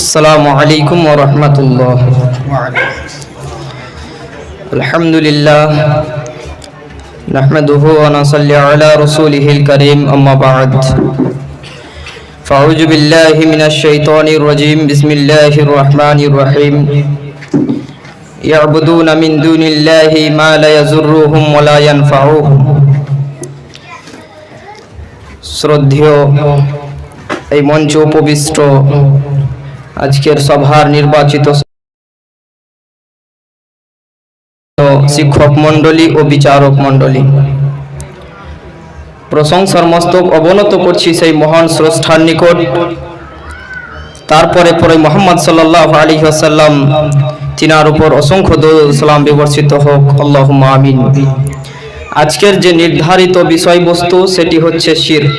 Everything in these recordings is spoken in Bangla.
السلام عليكم ورحمة الله الحمد لله نحمده ونصلي على رسوله الكريم أما بعد فأعوذ بالله من الشيطان الرجيم بسم الله الرحمن الرحيم يعبدون من دون الله ما لا يزرهم ولا ينفعهم শ্রদ্ধেয় এই মঞ্চ উপবিষ্ট আজকের সভার নির্বাচিত শিক্ষক মণ্ডলী ও বিচারক মণ্ডলী। প্রশংসার মস্তক অবনত করছি সেই মহান স্রষ্টার নিকট। তারপরে পরে মোহাম্মদ সাল্লাহ আলী আসাল্লাম তিনার উপর অসংখ্য দরুদ সালাম বিবর্ষিত হোক আল্লাহ আমিন। আজকের যে নির্ধারিত বিষয়বস্তু, সেটি হচ্ছে শির্ক।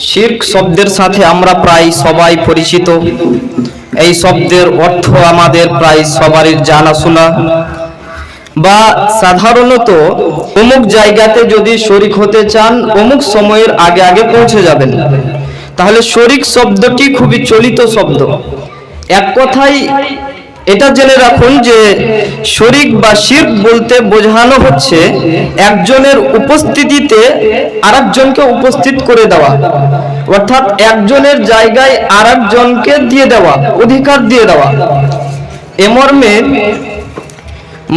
শির্ক শব্দের সাথে আমরা প্রায় সবাই পরিচিত। এই শব্দের অর্থ আমাদের প্রায় সবারই জানাশোনা। বা সাধারণত অমুক জায়গাতে যদি শরিক হতে চান, অমুক সময়ের আগে আগে পৌঁছে যাবেন। তাহলে শরিক শব্দটি খুবই চলিত শব্দ। এক কথায় এটা জেনে রাখুন যে শরিক বা শির বলতে বোঝানো হচ্ছে একজনের উপস্থিতিতে আরেকজনকে উপস্থিত করে দেওয়া। অর্থাৎ একজনের জায়গায় আরেকজনকে দিয়ে দেওয়া, অধিকার দিয়ে দেওয়া। এমর্মে মর্মে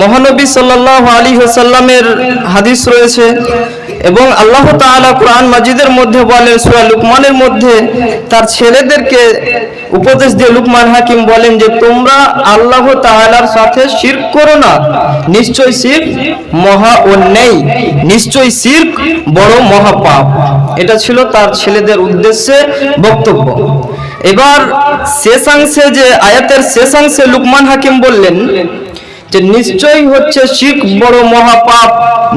মহানবী সাল্লাহ আলী হাসাল্লামের হাদিস রয়েছে এবং আল্লাহ তাআলা কোরআন মাজিদের মধ্যে বলেন সুরা লুকমানের মধ্যে তার ছেলেদেরকে উপদেশ দিয়ে লুকমান হাকিম বলেন যে, তোমরা আল্লাহ তাআলার সাথে শিরক করো না। নিশ্চয় শির মহা অন্যায়। নিশ্চয় শিরক বড় মহাপাপ। এটা ছিল তার ছেলেদের উদ্দেশ্যে বক্তব্য। এবার শেষাংশে যে, আয়াতের শেষাংশে লুকমান হাকিম বললেন যে নিশ্চয়ই হচ্ছে শিখ বড় মহাপাপ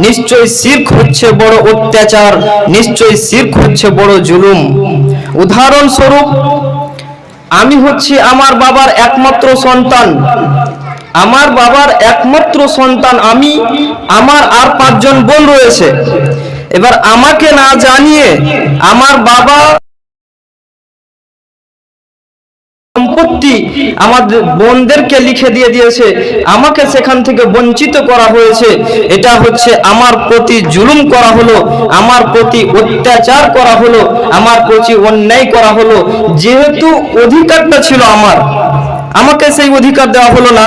নিশ্চয় শিখ হচ্ছে বড় অত্যাচার নিশ্চয় শিখ হচ্ছে বড় জুলুম। উদাহরণস্বরূপ, আমি হচ্ছি আমার বাবার একমাত্র সন্তান। আমার বাবার একমাত্র সন্তান আমি, আমার আর পাঁচজন বোন রয়েছে। এবার আমাকে না জানিয়ে আমার বাবা সম্পত্তি আমার বোনদেরকে লিখে দিয়ে দিয়েছে, আমাকে সেখান থেকে বঞ্চিত করা হয়েছে। এটা হচ্ছে আমার প্রতি জুলুম করা হলো, আমার প্রতি অত্যাচার করা হলো, আমার প্রতি অন্যায় করা হলো। যেহেতু অধিকারটা ছিল আমার, আমাকে সেই অধিকার দেওয়া হলো না।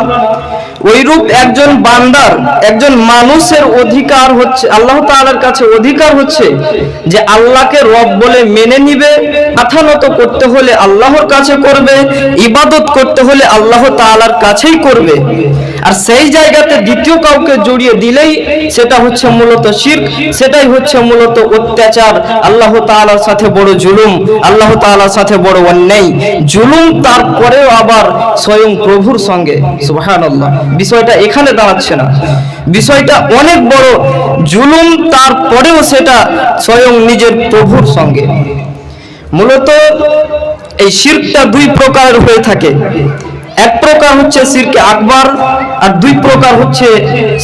ওইরূপ একজন বান্দার, একজন মানুষের অধিকার হচ্ছে, আল্লাহ তাআলার কাছে অধিকার হচ্ছে যে আল্লাহকে রব বলে মেনে নিবে মাথা নত করতে হলে আল্লাহর কাছে করবে, ইবাদত করতে হলে আল্লাহ তাআলার কাছেই করবে। আর সেই জায়গাতে দ্বিতীয় কাউকে জড়িয়ে দিলেই সেটা হচ্ছে মূলত শির্ক, সেটাই হচ্ছে মূলত অত্যাচার। আল্লাহ তাআলার সাথে বড় জুলুম, আল্লাহ তাআলার সাথে বড় অন্যায়। জুলুম তারপরেও আবার স্বয়ং প্রভুর সঙ্গে, সুবহানাল্লাহ। বিষয়টা এখানে দাঁড়াচ্ছে না। বিষয়টা অনেক বড় জুলুম, তারপরেও সেটা স্বয়ং নিজের প্রভুর সঙ্গে। মূলত এই শিরকটা দুই প্রকার হয়ে থাকে। এক প্রকার হচ্ছে সিরকে আকবর আর দুই প্রকার হচ্ছে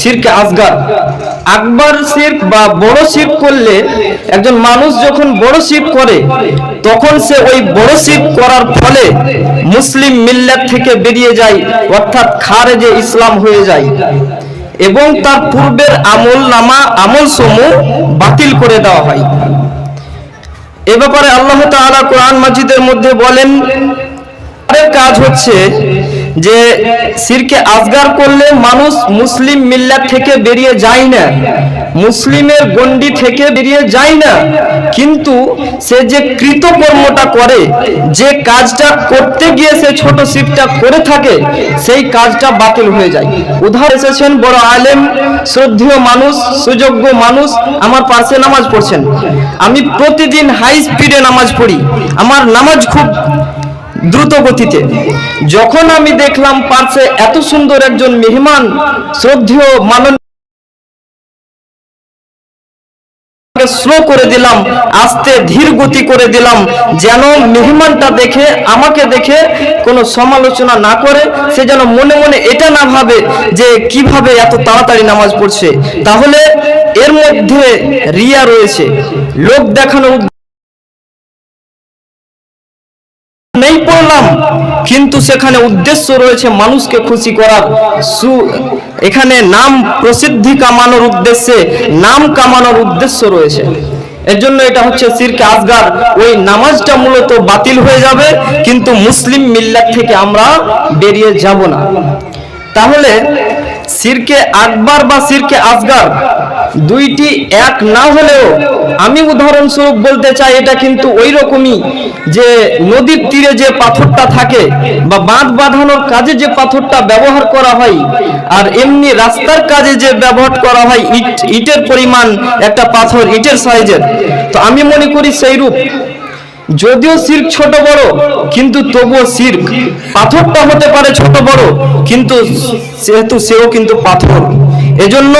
সিরকে আসগার আকবর শির্ক বা বড় শির্ক করলে একজন মানুষ যখন বড় শির্ক করে, তখন সে ওই বড় শির্ক করার ফলে মুসলিম মিল্লাত থেকে বেরিয়ে যায়, অর্থাৎ খারেজে ইসলাম হয়ে যায়। এবং তার পূর্বের আমল নামা, আমল সমূহ বাতিল করে দেওয়া হয়। এ ব্যাপারে আল্লাহ তাআলা কোরআন মাজিদের মধ্যে বলেন কাজ হচ্ছে যে সিরকে আজগার করলে মানুষ মুসলিম মিল্লাত থেকে বেরিয়ে যায় না। মুসলিমের গন্ডি থেকে বেরিয়ে যায় না। কিন্তু সে যে কৃতকর্মটা করে, যে কাজটা করতে গিয়ে সে ছোট শিবটা করে থাকে, সেই কাজটা বাতিল হয়ে যায়। উদাহরণ এসেছেন, বড় আলেম, শ্রদ্ধেয় মানুষ, সুযোগ্য মানুষ আমার পাশে নামাজ পড়ছেন। আমি প্রতিদিন হাই স্পিডে নামাজ পড়ি। আমার নামাজ খুব দ্রুত গতিতে যখন আমি দেখলাম পার্শ্বে এত সুন্দর একজন মেহমান, শ্রদ্ধেয় মানন স্লো করে দিলাম, আস্তে ধীর গতি করে দিলাম, যেন মেহমানটা দেখে, আমাকে দেখে কোনো সমালোচনা না করে, সে যেন মনে মনে এটা না ভাবে যে কীভাবে এত তাড়াতাড়ি নামাজ পড়ছে। তাহলে এর মধ্যে রিয়া রয়েছে। লোক দেখানো নামেই পড়লাম, কিন্তু সেখানে উদ্দেশ্য রয়েছে মানুষকে খুশি করার। সু, এখানে নাম প্রসিদ্ধি কামানোর উদ্দেশ্যে, নাম কামানোর উদ্দেশ্য রয়েছে। এর জন্য এটা হচ্ছে সিরকে আসগার। ওই নামাজটা মূলত বাতিল হয়ে যাবে, কিন্তু মুসলিম মিল্লাত থেকে আমরা বেরিয়ে যাব না। তাহলে সিরকে আকবার বা সিরকে আসগার দুইটি এক না হলেও আমি উদাহরণস্বরূপ বলতে চাই, এটা কিন্তু ওই রকমই যে নদীর তীরে যে পাথরটা থাকে বা বাঁধ বাঁধানোর কাজে যে পাথরটা ব্যবহার করা হয় আর এমনি রাস্তার কাজে যে ব্যবহার করা হয়, ইট, ইটের পরিমাণ একটা পাথর ইটের সাইজের। তো আমি মনে করি সেই রূপ যদিও সির্ক ছোট বড়, কিন্তু তবুও সির্ক পাথরটা হতে পারে ছোট বড়, কিন্তু সেহেতু সেও কিন্তু পাথর। এজন্য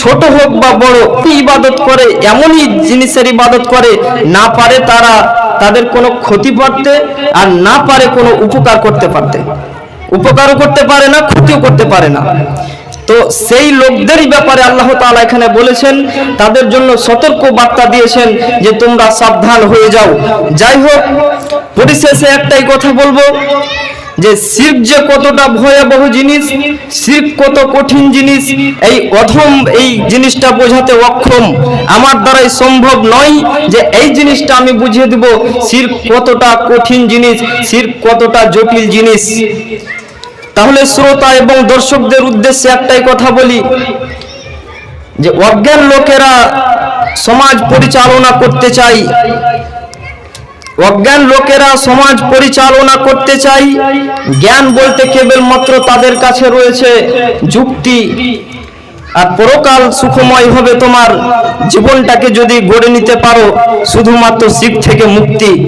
ছোট হোক বা বড় ইবাদত করে, এমনই জিনিসের ইবাদত করে, না পারে তারা তাদের কোনো ক্ষতি করতে আর না পারে কোনো উপকার করতে পারতে। উপকারও করতে পারে না, ক্ষতিও করতে পারে না। তো সেই লোকদেরই ব্যাপারে আল্লাহ তাআলা এখানে বলেছেন, তাদের জন্য সতর্ক বার্তা দিয়েছেন যে তোমরা সাবধান হয়ে যাও। যাই হোক, পরিশেষে একটাই কথা বলব যে শির্ক যে কতটা ভয়াবহ জিনিস, শির্ক কত কঠিন জিনিস, এই অধম এই জিনিসটা বোঝাতে অক্ষম। আমার দ্বারাই সম্ভব নয় যে এই জিনিসটা আমি বুঝিয়ে দিব, শির্ক কতটা কঠিন জিনিস, শির্ক কতটা জটিল জিনিস। তাহলে শ্রোতা এবং দর্শকদের উদ্দেশ্যে একটাই কথা বলি, যে অজ্ঞান লোকেরা সমাজ পরিচালনা করতে চাই অজ্ঞান লোকেরা সমাজ পরিচালনা করতে চাই। জ্ঞান বলতে কেবলমাত্র তাদের কাছে রয়েছে যুক্তি। আর পরকাল সুখময় হবে তোমার। জীবনটাকে যদি গড়ে নিতে পারো, শুধুমাত্র শিখ থেকে মুক্তি।